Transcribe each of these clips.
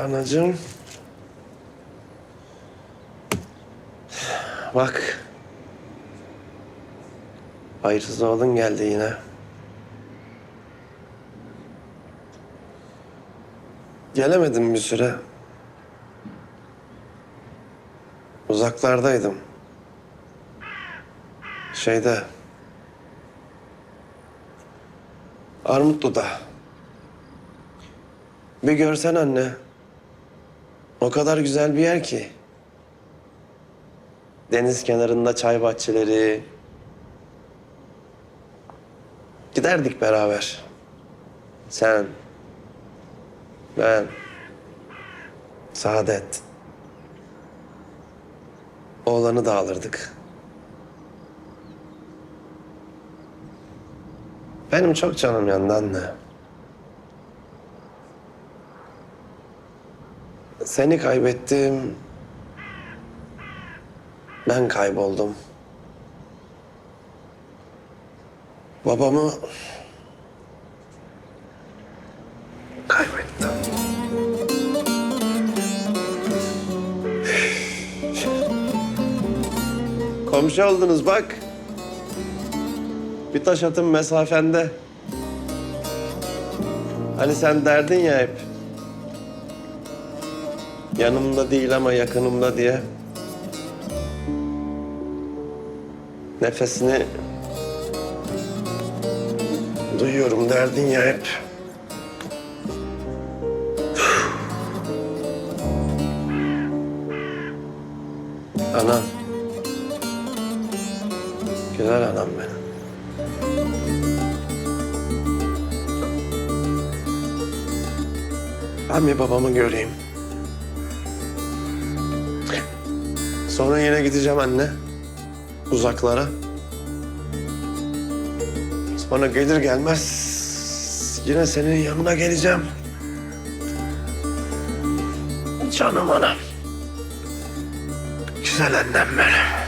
Anacığım. Bak. Hayırsız oğlun geldi yine. Gelemedim bir süre. Uzaklardaydım. Şeyde. Armutlu'da. Bir görsen anne. O kadar güzel bir yer ki. Deniz kenarında çay bahçeleri. Giderdik beraber. Sen, ben, Saadet. Oğlanı da alırdık. Benim çok canım yandı anne. Seni kaybettim. Ben kayboldum. Babamı kaybettim. Komşu oldunuz bak. Bir taş atın mesafende. Hani sen derdin ya hep. Yanımda değil ama yakınımda diye. Nefesini duyuyorum derdin ya hep. Anam. Güzel anam benim. Ben bir babamı göreyim. Sonra yine gideceğim anne. Uzaklara. Sonra gelir gelmez yine senin yanına geleceğim. Canım anam. Güzel annem benim.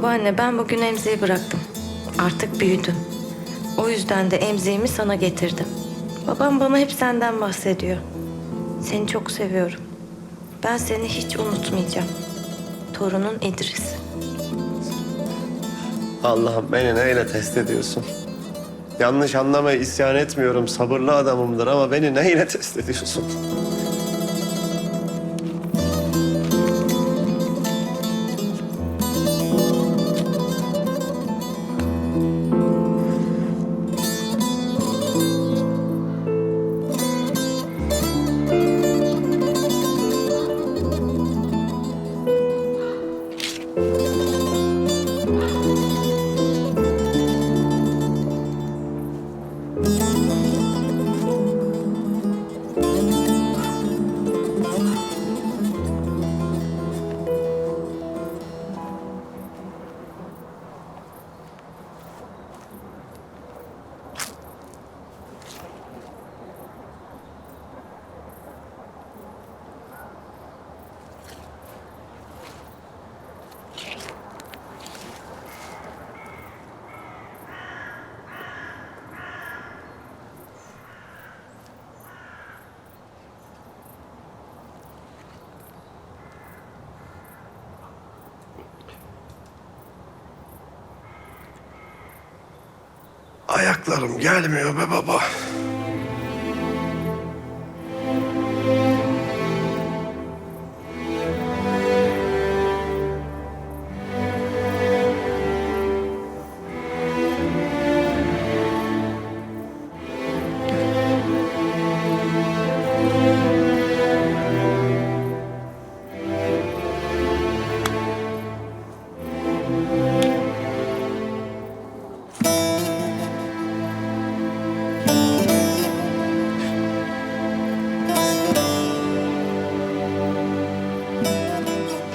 Babaanne ben bugün emziği bıraktım. Artık büyüdüm. O yüzden de emziğimi sana getirdim. Babam bana hep senden bahsediyor. Seni çok seviyorum. Ben seni hiç unutmayacağım. Torunun İdris. Allah'ım beni neyle test ediyorsun? Yanlış anlamaya isyan etmiyorum. Sabırlı adamımdır ama beni neyle test ediyorsun? Ayaklarım gelmiyor be baba.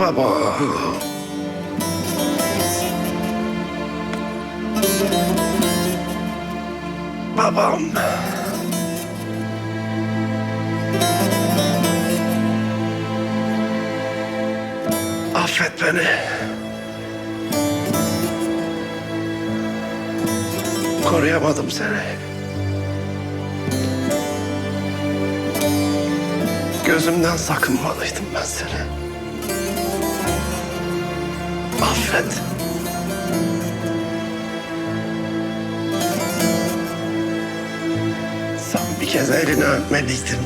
Baba. Babam. Affet beni. Koruyamadım seni. Gözümden sakınmalıydım ben seni. Affet. Sen bir kez elini öpmeliydim.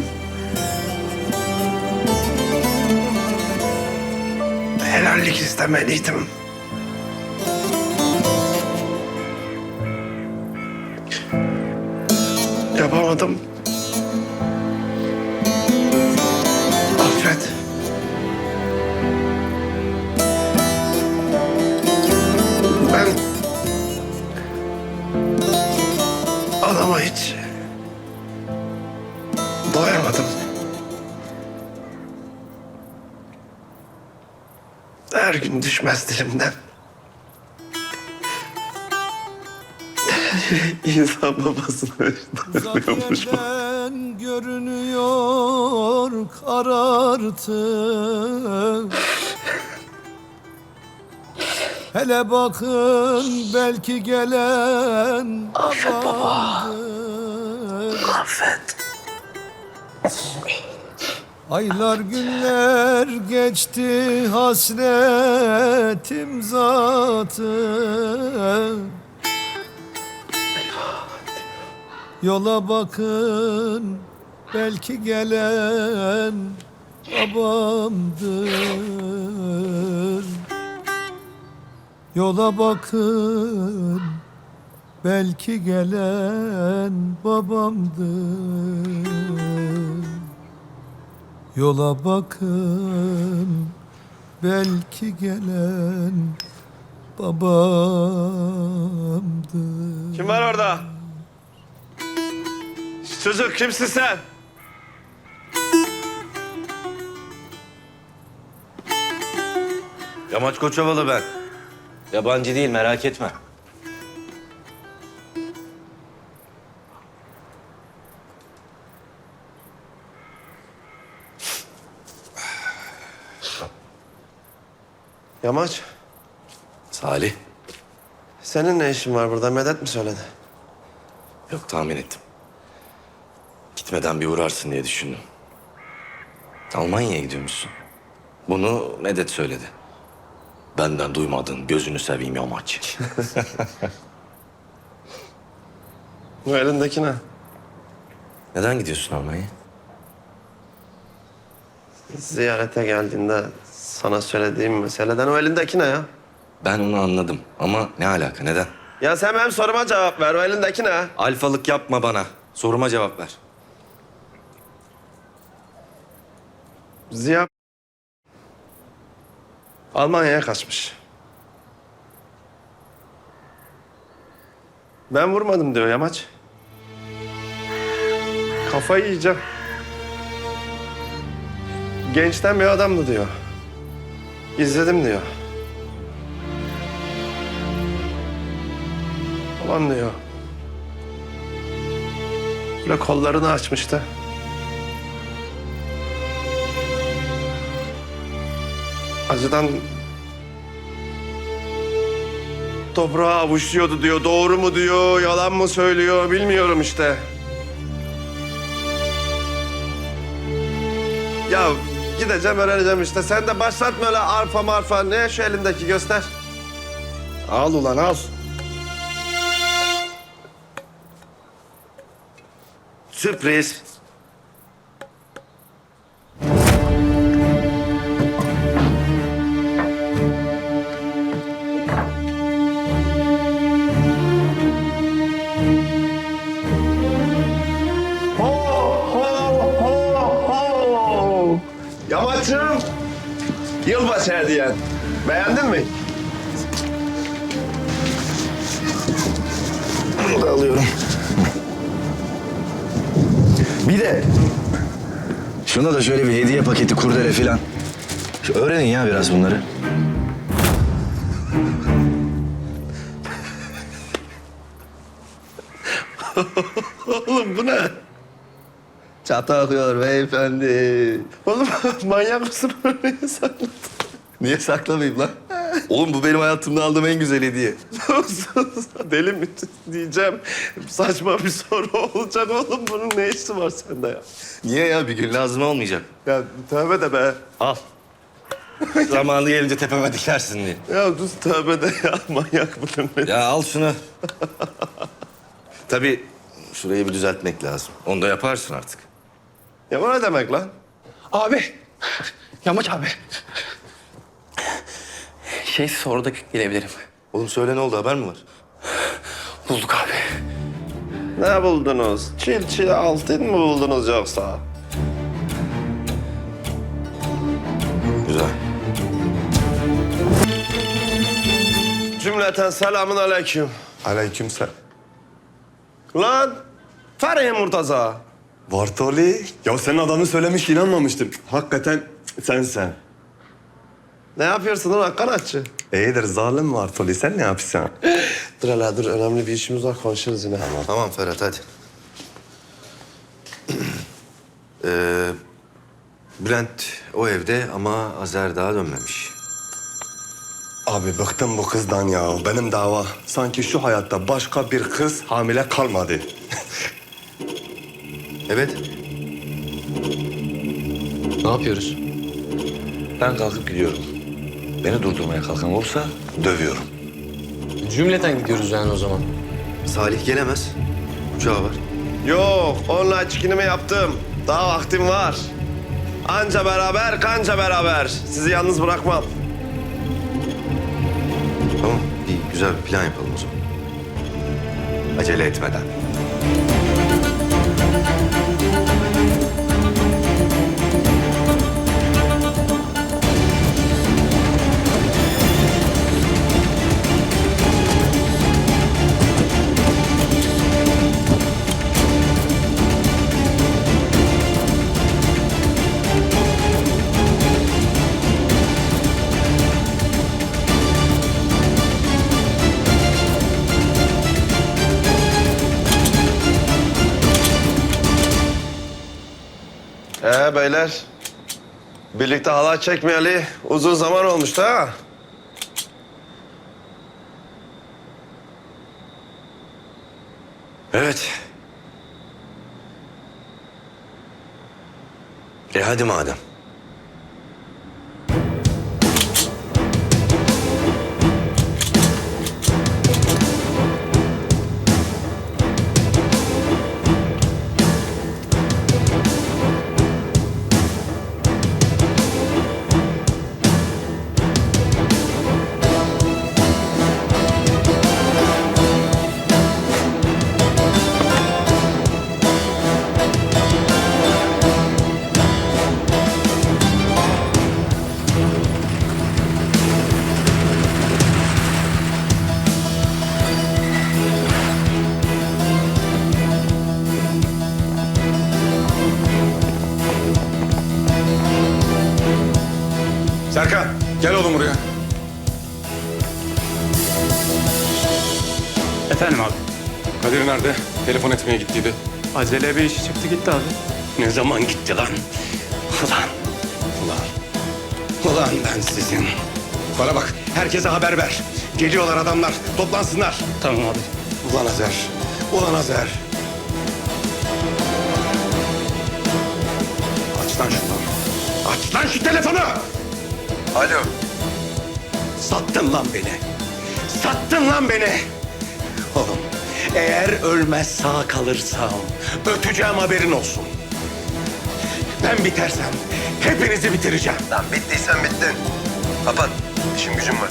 Helallik istemeliydim. Yapamadım. Doyamadım. Her gün düşmez dilimden. İnsan babasını doyamıyormuş. Zaten görünüyor karartı Hele bakın belki gelen Affet baba. Affet. Aylar günler geçti hasretim zatı. Yola bakın belki gelen babamdır. Yola bakın belki gelen babamdır Yola bakın belki gelen babamdır Kim var orada? Çocuk kimsin sen? Yamaç Koçovalı ben. Yabancı değil merak etme. Yamaç, Salih. senin ne işin var burada? Medet mi söyledi? Yok tahmin ettim. Gitmeden bir uğrarsın diye düşündüm. Almanya'ya gidiyormuşsun. Bunu Medet söyledi. Benden duymadın gözünü seveyim Yamaç. Bu elindeki ne? Neden gidiyorsun Almanya'ya? Ziyarete geldiğinde sana söylediğim meseleden o elindeki ne ya? Ben onu anladım ama ne alaka neden? Ya sen benim soruma cevap ver. O elindeki ne? Alfalık yapma bana. Soruma cevap ver. Ziya Almanya'ya kaçmış. Ben vurmadım diyor Yamaç. Kafayı yiyeceğim. Gençten bir adamdı diyor. İzledim diyor. Aman diyor. Böyle kollarını açmıştı. Acıdan toprağa avuçluyordu diyor. Doğru mu diyor, yalan mı söylüyor bilmiyorum işte. Ya gideceğim öğreneceğim işte. Sen de başlatma öyle arfa marfa. Ne şu elindeki göster. Al ulan al. Sürpriz. Oğlum bu ne? Çatakıyor beyefendi. Oğlum manyak mısın böyle sakladın? Niye saklamayayım lan? Oğlum bu benim hayatımda aldığım en güzel hediye. Deli mi diyeceğim. Saçma bir soru olacak oğlum. Bunun ne işi var sende ya? Niye ya bir gün lazım olmayacak? Ya tövbe de be. Al. Zamanı gelince tepeme dikersin diye. Ya düz tövbe de ya. Manyak bunun ne? Ya al şunu. Tabii şurayı bir düzeltmek lazım. Onu da yaparsın artık. Ya bu ne demek lan? Abi. Yamaç abi. Şey sonra da gelebilirim. Oğlum söyle ne oldu haber mi var? Bulduk abi. Ne buldunuz? Çil çil altın mı buldunuz yoksa? Güzel. Cümleten selamun aleyküm. Aleykümselam. Lan Feriye Murtaza. Bartoli. Ya senin adamı söylemiş inanmamıştım. Hakikaten sen sen. Ne yapıyorsun lan kanatçı? İyidir zalim Bartoli. Sen ne yapıyorsun? Dur hele dur önemli bir işimiz var konuşuruz yine. Tamam Ferhat hadi. ee, Bülent o evde ama Azer daha dönmemiş. Abi bıktım bu kızdan ya. Benim dava. Sanki şu hayatta başka bir kız hamile kalmadı. Evet. Ne yapıyoruz? Ben kalkıp gidiyorum. Beni durdurmaya kalkan olursa dövüyorum. Cümleten gidiyoruz yani o zaman. Salih gelemez. Uçağı var. Yok onunla çikinimi yaptım. Daha vaktim var. Anca beraber kanca beraber. Sizi yalnız bırakmam. Güzel bir plan yapalım o zaman. Acele etmeden. Beyler. Birlikte halay çekmeyeli uzun zaman olmuştu ha. Evet. E hadi madem. Telefon etmeye gittiydi. Acele bir işi çıktı gitti abi. Ne zaman gitti lan? Ulan. Ulan. Ulan ben sizin. Bana bak herkese haber ver. Geliyorlar adamlar. Toplansınlar. Tamam abi. Ulan Azer. Ulan Azer. Aç lan şunu. Aç lan şu telefonu. Alo. Sattın lan beni. Sattın lan beni. Oğlum eğer ölmez sağ kalırsam öpeceğim haberin olsun. Ben bitersem hepinizi bitireceğim. Lan bittiysen bittin. Kapat. İşim gücüm var.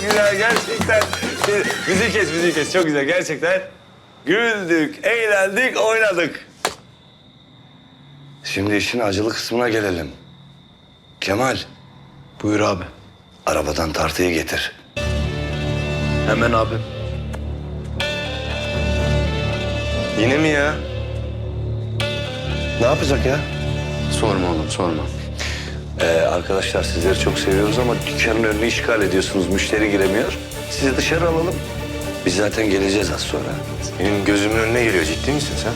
Güzel gerçekten. Müzik kes, müzik kes. Çok güzel gerçekten. Güldük, eğlendik, oynadık. Şimdi işin acılı kısmına gelelim. Kemal, Buyur abi. arabadan tartıyı getir. Hemen abi. Yine mi ya? Ne yapacak ya? Sorma oğlum sorma. Ee, arkadaşlar sizleri çok seviyoruz ama dükkanın önünü işgal ediyorsunuz. Müşteri giremiyor. Sizi dışarı alalım. Biz zaten geleceğiz az sonra. Benim gözümün önüne geliyor. Ciddi misin sen?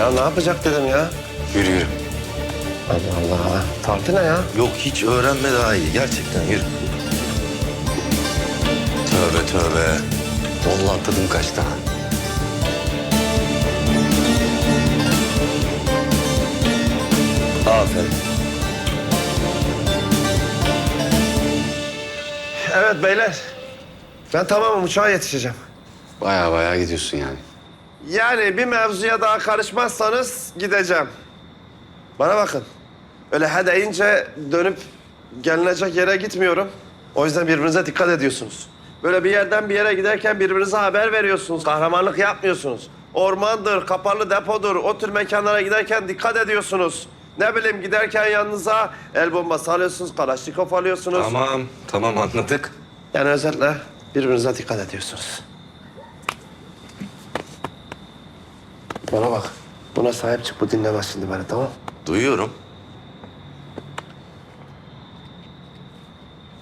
Ya ne yapacak dedim ya. Yürü yürü. Allah Allah. Tartı ne ya? Yok hiç öğrenme daha iyi. Gerçekten yürü. Tövbe tövbe. Vallahi tadım kaçtı ha. Aferin. Evet beyler. Ben tamamım uçağa yetişeceğim. Baya baya gidiyorsun yani. Yani bir mevzuya daha karışmazsanız gideceğim. Bana bakın. Öyle he deyince dönüp gelinecek yere gitmiyorum. O yüzden birbirinize dikkat ediyorsunuz. Böyle bir yerden bir yere giderken birbirinize haber veriyorsunuz. Kahramanlık yapmıyorsunuz. Ormandır, kapalı depodur. O tür mekanlara giderken dikkat ediyorsunuz. Ne bileyim giderken yanınıza el bombası alıyorsunuz, kalaşnikov alıyorsunuz. Tamam. Tamam anladık. Yani özetle birbirinize dikkat ediyorsunuz. Bana bak. Buna sahip çık. Bu dinlemez şimdi beni tamam Duyuyorum.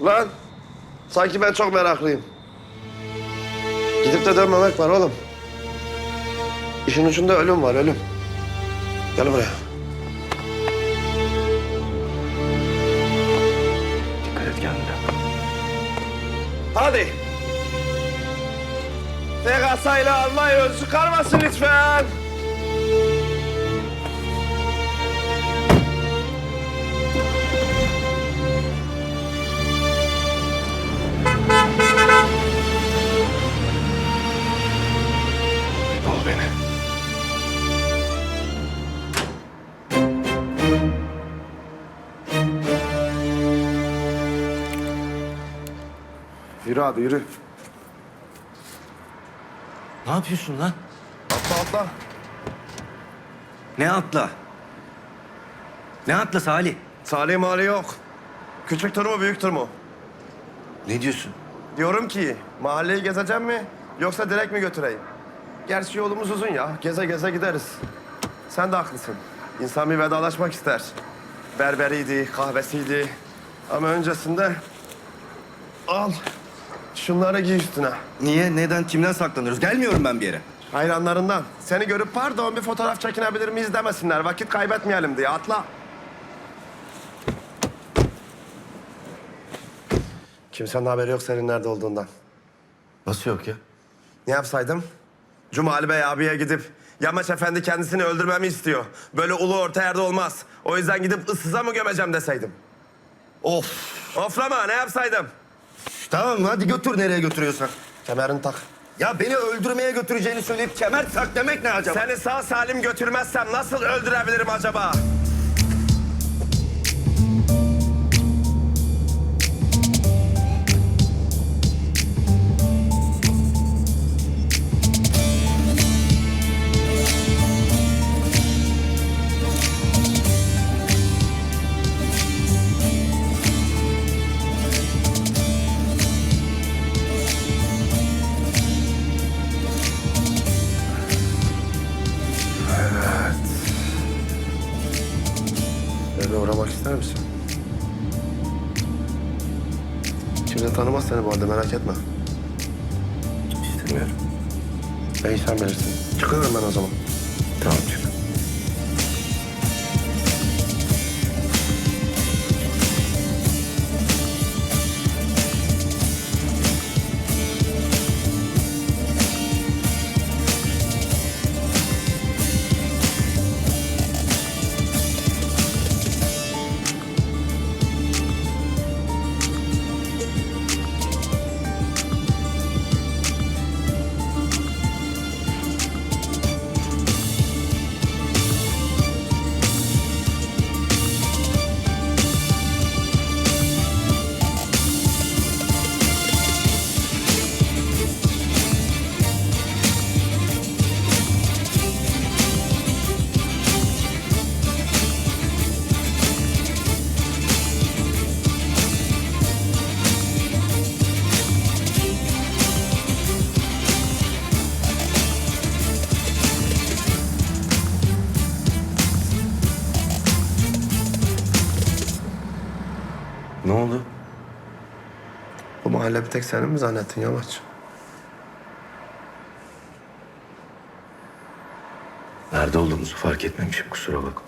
Lan sanki ben çok meraklıyım. Gidip de dönmemek var oğlum. İşin ucunda ölüm var ölüm. Gel buraya. Tek asayla almayı ön çıkarmasın lütfen. Bul beni. Yürü abi yürü. Ne yapıyorsun lan? Atla atla. Ne atla? Ne atla Salih? Salih mali yok. Küçük tur mu büyük tur mu? Ne diyorsun? Diyorum ki mahalleyi gezeceğim mi yoksa direkt mi götüreyim? Gerçi yolumuz uzun ya. Geze geze gideriz. Sen de haklısın. İnsan bir vedalaşmak ister. Berberiydi, kahvesiydi. Ama öncesinde al şunları giy üstüne. Niye? Neden? Kimden saklanıyoruz? Gelmiyorum ben bir yere. Hayranlarından. Seni görüp pardon bir fotoğraf çekinebilir miyiz demesinler. Vakit kaybetmeyelim diye atla. Kimsenin haberi yok senin nerede olduğundan. Nasıl yok ya? Ne yapsaydım? Cumali Bey abiye gidip Yamaç Efendi kendisini öldürmemi istiyor. Böyle ulu orta yerde olmaz. O yüzden gidip ıssıza mı gömeceğim deseydim. Of. Oflama ne yapsaydım? Tamam hadi götür nereye götürüyorsan. Kemerini tak. Ya beni öldürmeye götüreceğini söyleyip kemer tak demek ne acaba? Seni sağ salim götürmezsem nasıl öldürebilirim acaba? Tanımaz seni bu arada merak etme. İstemiyorum. Ben sen bilirsin. Çıkıyorum ben o zaman. Mahalle bir tek senin mi zannettin Yamaç? Nerede olduğumuzu fark etmemişim kusura bakma.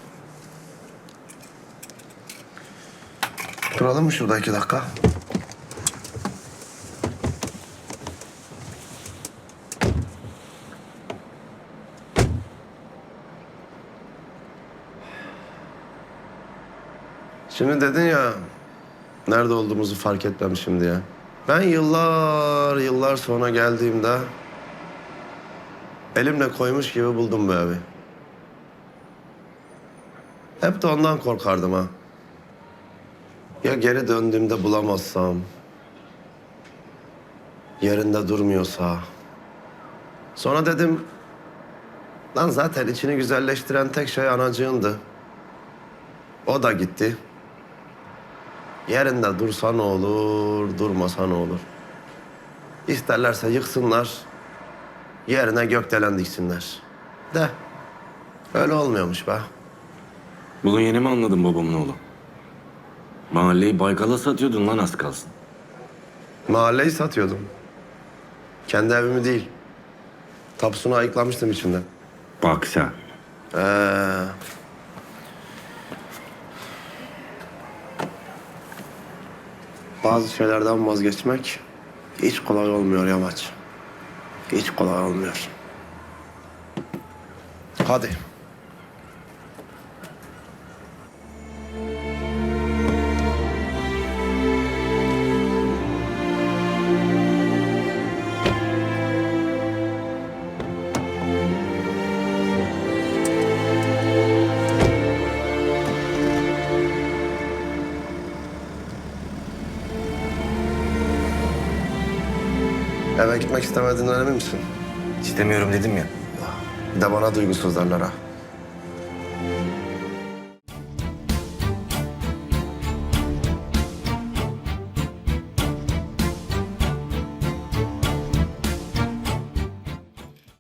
Duralım mı şurada iki dakika? Şimdi dedin ya, nerede olduğumuzu fark etmemişim diye. Ben yıllar yıllar sonra geldiğimde elimle koymuş gibi buldum bu evi. Hep de ondan korkardım ha. Ya geri döndüğümde bulamazsam? Yerinde durmuyorsa? Sonra dedim... Lan zaten içini güzelleştiren tek şey anacığındı. O da gitti. Yerinde dursa ne olur, durmasa ne olur? İsterlerse yıksınlar, yerine gökdelen diksinler. De, öyle olmuyormuş be. Bunu yeni mi anladın babamın oğlu? Mahalleyi Baykal'a satıyordun lan az kalsın. Mahalleyi satıyordum. Kendi evimi değil. Tapusunu ayıklamıştım içinde. Bak sen. Ee, bazı şeylerden vazgeçmek hiç kolay olmuyor Yamaç. Hiç kolay olmuyor. Hadi. İstemediğinden emin misin? İstemiyorum dedim ya. De bana duygusuz derler ha.